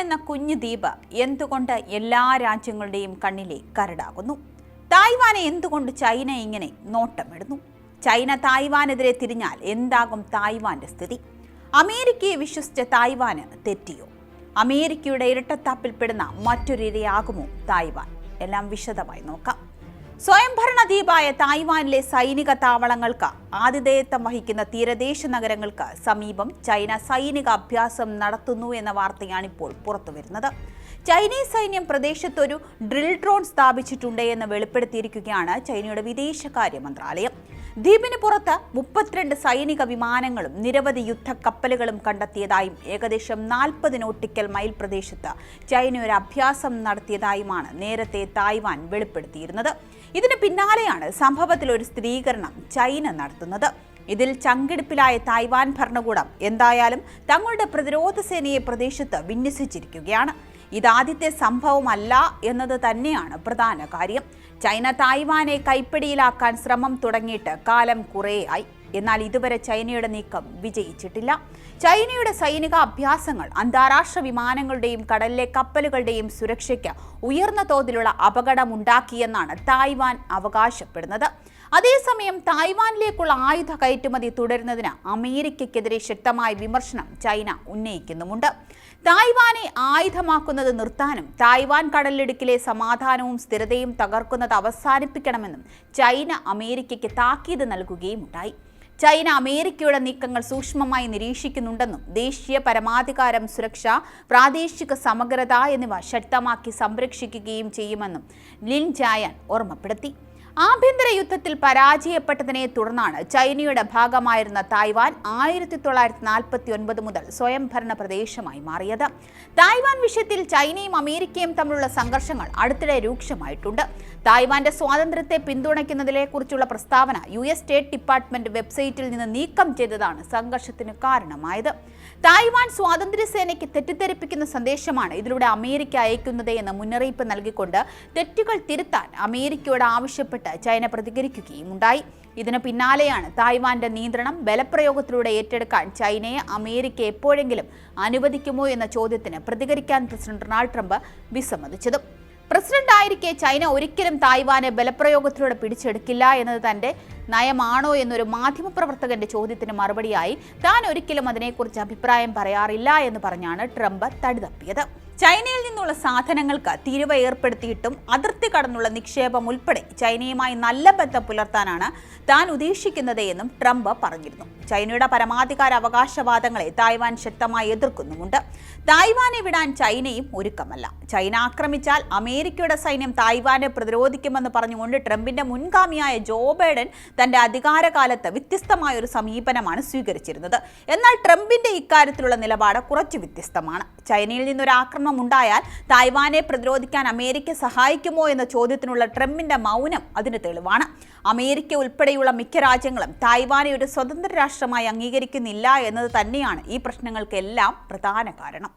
എന്ന കുഞ്ഞു ദ്വീപ് എന്തുകൊണ്ട് എല്ലാ രാജ്യങ്ങളുടെയും കണ്ണിലെ കരടാകുന്നു? തായ്വാനെ എന്തുകൊണ്ട് ചൈന ഇങ്ങനെ നോട്ടമിടുന്നു? ചൈന തായ്വാനെതിരെ തിരിഞ്ഞാൽ എന്താകും തായ്വാന്റെ സ്ഥിതി? അമേരിക്കയെ വിശ്വസിച്ച തായ്വാന് തെറ്റിയോ? അമേരിക്കയുടെ ഇരട്ടത്താപ്പിൽപ്പെടുന്ന മറ്റൊരിരയാകുമോ തായ്വാൻ? എല്ലാം വിശദമായി നോക്കാം. സ്വയംഭരണ ദ്വീപായ തായ്വാനിലെ സൈനിക താവളങ്ങൾക്ക് ആതിഥേയത്വം വഹിക്കുന്ന തീരദേശ നഗരങ്ങൾക്ക് സമീപം ചൈന സൈനിക അഭ്യാസം നടത്തുന്നു എന്ന വാർത്തയാണിപ്പോൾ പുറത്തുവരുന്നത്. ചൈനീസ് സൈന്യം പ്രദേശത്തൊരു ഡ്രിൽ ഡ്രോൺ സ്ഥാപിച്ചിട്ടുണ്ട് എന്ന് വെളിപ്പെടുത്തിയിരിക്കുകയാണ് ചൈനയുടെ വിദേശകാര്യ മന്ത്രാലയം. ദ്വീപിന് പുറത്ത് മുപ്പത്തിരണ്ട് സൈനിക വിമാനങ്ങളും നിരവധി യുദ്ധക്കപ്പലുകളും കണ്ടെത്തിയതായും ഏകദേശം നാൽപ്പത് നോട്ടിക്കൽ മൈൽ പ്രദേശത്ത് ചൈന ഒരു അഭ്യാസം നടത്തിയതായുമാണ് നേരത്തെ തായ്വാൻ വെളിപ്പെടുത്തിയിരുന്നത്. ഇതിന് പിന്നാലെയാണ് സംഭവത്തിൽ ഒരു സ്ഥിരീകരണം ചൈന നടത്തുന്നത്. ഇതിൽ ചങ്കിടിപ്പിലായ തായ്വാൻ ഭരണകൂടം എന്തായാലും തങ്ങളുടെ പ്രതിരോധ സേനയെ പ്രദേശത്ത് വിന്യസിച്ചിരിക്കുകയാണ്. ഇതാദ്യത്തെ സംഭവമല്ല എന്നത് തന്നെയാണ് പ്രധാന കാര്യം. ചൈന തായ്വാനെ കൈപ്പിടിയിലാക്കാൻ ശ്രമം തുടങ്ങിയിട്ട് കാലം കുറേയായി. എന്നാൽ ഇതുവരെ ചൈനയുടെ നീക്കം വിജയിച്ചിട്ടില്ല. ചൈനയുടെ സൈനിക അഭ്യാസങ്ങൾ അന്താരാഷ്ട്ര വിമാനങ്ങളുടെയും കടലിലെ കപ്പലുകളുടെയും സുരക്ഷയ്ക്ക് ഉയർന്ന തോതിലുള്ള അപകടമുണ്ടാക്കിയെന്നാണ് തായ്വാൻ അവകാശപ്പെടുന്നത്. അതേസമയം തായ്വാനിലേക്കുള്ള ആയുധ കയറ്റുമതി തുടരുന്നതിന് അമേരിക്കയ്ക്കെതിരെ ശക്തമായ വിമർശനം ചൈന ഉന്നയിക്കുന്നുമുണ്ട്. തായ്വാനെ ആയുധമാക്കുന്നത് നിർത്താനും തായ്വാൻ കടലിടുക്കിലെ സമാധാനവും സ്ഥിരതയും തകർക്കുന്നത് അവസാനിപ്പിക്കണമെന്നും ചൈന അമേരിക്കയ്ക്ക് താക്കീത് നൽകുകയും ഉണ്ടായി ചൈന അമേരിക്കയുടെ നീക്കങ്ങൾ സൂക്ഷ്മമായി നിരീക്ഷിക്കുന്നുണ്ടെന്നും ദേശീയ പരമാധികാരം സുരക്ഷ പ്രാദേശിക സമഗ്രത എന്നിവ ശക്തമാക്കി സംരക്ഷിക്കുകയും ചെയ്യുമെന്നും ലിൻ ജായാൻ ഓർമ്മപ്പെടുത്തി. ആഭ്യന്തര യുദ്ധത്തിൽ പരാജയപ്പെട്ടതിനെ തുടർന്നാണ് ചൈനയുടെ ഭാഗമായിരുന്ന തായ്വാൻ ആയിരത്തി തൊള്ളായിരത്തി നാൽപ്പത്തി ഒൻപത് മുതൽ സ്വയംഭരണ പ്രദേശമായി മാറിയത്. തായ്വാൻ വിഷയത്തിൽ ചൈനയും അമേരിക്കയും തമ്മിലുള്ള സംഘർഷങ്ങൾ അടുത്തിടെ രൂക്ഷമായിട്ടുണ്ട്. തായ്വാന്റെ സ്വാതന്ത്ര്യത്തെ പിന്തുണയ്ക്കുന്നതിനെ കുറിച്ചുള്ള പ്രസ്താവന യു എസ് സ്റ്റേറ്റ് ഡിപ്പാർട്ട്മെന്റ് വെബ്സൈറ്റിൽ നിന്ന് നീക്കം ചെയ്തതാണ് സംഘർഷത്തിന് കാരണമായത്. തായ്വാൻ സ്വാതന്ത്ര്യ സേനയ്ക്ക് തെറ്റിദ്ധരിപ്പിക്കുന്ന സന്ദേശമാണ് ഇതിലൂടെ അമേരിക്ക അയക്കുന്നത് എന്ന മുന്നറിയിപ്പ് നൽകിക്കൊണ്ട് തെറ്റുകൾ തിരുത്താൻ അമേരിക്കയോട് ആവശ്യപ്പെട്ട് ചൈന പ്രതികരിക്കുകയും ഉണ്ടായി. ഇതിനു പിന്നാലെയാണ് തായ്വാന്റെ നിയന്ത്രണം ബലപ്രയോഗത്തിലൂടെ ഏറ്റെടുക്കാൻ ചൈനയെ അമേരിക്ക എപ്പോഴെങ്കിലും അനുവദിക്കുമോ എന്ന ചോദ്യത്തിന് പ്രതികരിക്കാൻ പ്രസിഡന്റ് ഡൊണാൾഡ് ട്രംപ് വിസമ്മതിച്ചതും. പ്രസിഡന്റ് ആയിരിക്കെ ചൈന ഒരിക്കലും തായ്വാനെ ബലപ്രയോഗത്തിലൂടെ പിടിച്ചെടുക്കില്ല എന്നത് തന്റെ നയമാണോ എന്നൊരു മാധ്യമപ്രവർത്തകന്റെ ചോദ്യത്തിന് മറുപടിയായി താൻ ഒരിക്കലും അതിനെക്കുറിച്ച് അഭിപ്രായം പറയാറില്ല എന്ന് പറഞ്ഞാണ് ട്രംപ് തടിതപ്പിയത് ചൈനയിൽ നിന്നുള്ള സാധനങ്ങൾക്ക് തീരുവ ഏർപ്പെടുത്തിയിട്ടും അതിർത്തി കടന്നുള്ള നിക്ഷേപം ഉൾപ്പെടെ ചൈനയുമായി നല്ല ബന്ധം പുലർത്താനാണ് താൻ ഉദ്ദേശിക്കുന്നത് എന്നും ട്രംപ് പറഞ്ഞിരുന്നു. ചൈനയുടെ പരമാധികാര അവകാശവാദങ്ങളെ തായ്വാൻ ശക്തമായി എതിർക്കുന്നുമുണ്ട്. തായ്വാനെ വിടാൻ ചൈനയും ഒരുക്കമല്ല. ചൈന ആക്രമിച്ചാൽ അമേരിക്കയുടെ സൈന്യം തായ്വാനെ പ്രതിരോധിക്കുമെന്ന് പറഞ്ഞുകൊണ്ട് ട്രംപിന്റെ മുൻഗാമിയായ ജോ ബൈഡൻ തന്റെ അധികാരകാലത്ത് വ്യത്യസ്തമായ ഒരു സമീപനമാണ് സ്വീകരിച്ചിരുന്നത്. എന്നാൽ ട്രംപിന്റെ ഇക്കാര്യത്തിലുള്ള നിലപാട് കുറച്ച് വ്യത്യസ്തമാണ്. ചൈനയിൽ നിന്നൊരു ആക്രമണം ഉണ്ടായാൽ തായ്വാനെ പ്രതിരോധിക്കാൻ അമേരിക്ക സഹായിക്കുമോ എന്ന ചോദ്യത്തിനുള്ള ട്രംപിന്റെ മൗനം അതിന് തെളിവാണ്. അമേരിക്ക ഉൾപ്പെടെയുള്ള മിക്ക രാജ്യങ്ങളും തായ്വാനെ ഒരു സ്വതന്ത്ര രാഷ്ട്രമായി അംഗീകരിക്കുന്നില്ല എന്നത് തന്നെയാണ് ഈ പ്രശ്നങ്ങൾക്കെല്ലാം പ്രധാന കാരണം.